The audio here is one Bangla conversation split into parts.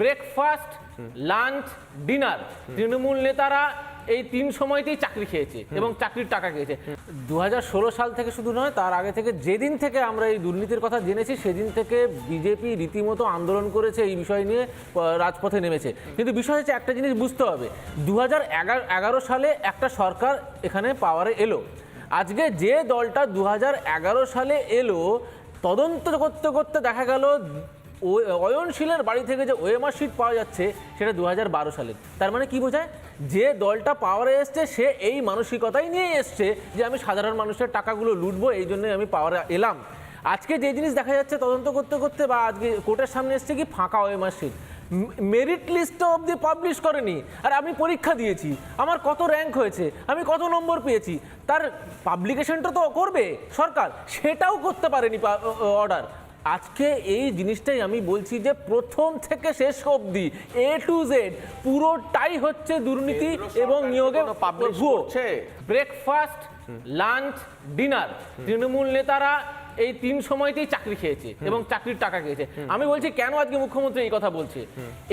Breakfast lunch dinner. তৃণমূল নেতারা এই তিন সময়তেই চাকরি খেয়েছে এবং চাকরির টাকা খেয়েছে। দু হাজার ষোলো সাল থেকে শুধু নয় তার আগে থেকে যেদিন থেকে আমরা এই দুর্নীতির কথা জেনেছি সেদিন থেকে বিজেপি রীতিমতো আন্দোলন করেছে এই বিষয় নিয়ে রাজপথে নেমেছে। কিন্তু বিষয় হচ্ছে একটা জিনিস বুঝতে হবে দু এগারো সালে একটা সরকার এখানে পাওয়ারে এলো। আজকে যে দলটা দু হাজার এগারো সালে এলো তদন্ত করতে করতে দেখা গেল অয়নশীলের বাড়ি থেকে যে ওএমআর শিট পাওয়া যাচ্ছে, সেটা দু হাজার বারো সালের তার মানে কি বোঝায়? যে দলটা পাওয়ারে এসছে, সে এই মানসিকতাই নিয়ে এসছে যে আমি সাধারণ মানুষের টাকাগুলো লুটবো, এই জন্যই আমি পাওয়ারে এলাম। আজকে যে জিনিস দেখা যাচ্ছে তদন্ত করতে করতে বা আজকে কোর্টের সামনে এসছে কি ফাঁকা ওএমআর শিট মেরিট লিস্ট অবধি পাবলিশ করেনি। আর আমি পরীক্ষা দিয়েছি। আমার কত র্যাঙ্ক হয়েছে, আমি কত নম্বর পেয়েছি। তার পাবলিকেশনটা তো করবে সরকার, সেটাও করতে পারেনি অর্ডার। আজকে এই জিনিসটাই আমি বলছি যে প্রথম থেকে শেষ অবধি এ টু জেড পুরোটাই হচ্ছে দুর্নীতি এবং নিয়োগে ব্রেকফাস্ট লাঞ্চ ডিনার তৃণমূল নেতারা এই তিন সময়তেই চাকরি খেয়েছে এবং চাকরির টাকা খেয়েছে। আমি বলছি কেন আজকে মুখ্যমন্ত্রী এই কথা বলছে?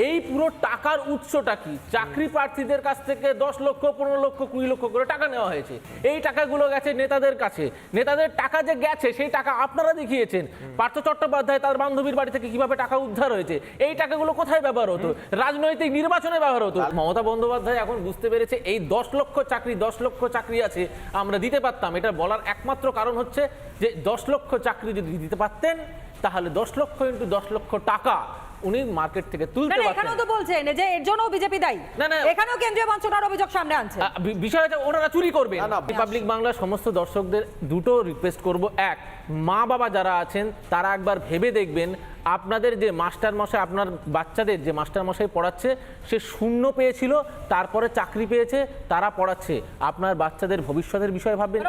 এই পুরো টাকার উৎসটা কি? চাকরি প্রার্থীদের কাছ থেকে দশ লক্ষ পনেরো লক্ষ কুড়ি লক্ষ করে টাকা নেওয়া হয়েছে। এই টাকাগুলো গেছে নেতাদের কাছে। নেতাদের টাকা যে গেছে সেই টাকা আপনারা দেখিয়েছেন। পার্থ চট্টোপাধ্যায় তার বান্ধবীর বাড়ি থেকে কীভাবে টাকা উদ্ধার হয়েছে? এই টাকাগুলো কোথায় ব্যবহার হতো? রাজনৈতিক নির্বাচনে ব্যবহার হতো। মমতা বন্দ্যোপাধ্যায় এখন বুঝতে পেরেছে এই দশ লক্ষ চাকরি দশ লক্ষ চাকরি আছে আমরা দিতে পারতাম। এটা বলার একমাত্র কারণ হচ্ছে যে দশ লক্ষ চাকরি যদি দিতে পারতেন তাহলে দশ লক্ষ ইন্টু দশ লক্ষ টাকা উনি মার্কেট থেকে তুলতে না পারতেন। এখানেও তো বলছেন যে এর জন্য বিজেপি দায়ী। না, না। এখানেও কেন্দ্রীয় মন্ত্রণার অভিযোগ সামনে আনছে। বিষয় হচ্ছে ওনারা চুরি করবে না, না। রিপাবলিক বাংলার সমস্ত দর্শকদের দুটো রিকোয়েস্ট করব। এক মা বাবা যারা আছেন তারা একবার ভেবে দেখবেন আপনাদের যে মাস্টার মশাই আপনার বাচ্চাদের যে মাস্টার মশাই পড়াচ্ছে সে শূন্য পেয়েছিল তারপরে চাকরি পেয়েছে তারা পড়াচ্ছে। আপনার বাচ্চাদের ভবিষ্যতের বিষয়ে ভাববেন।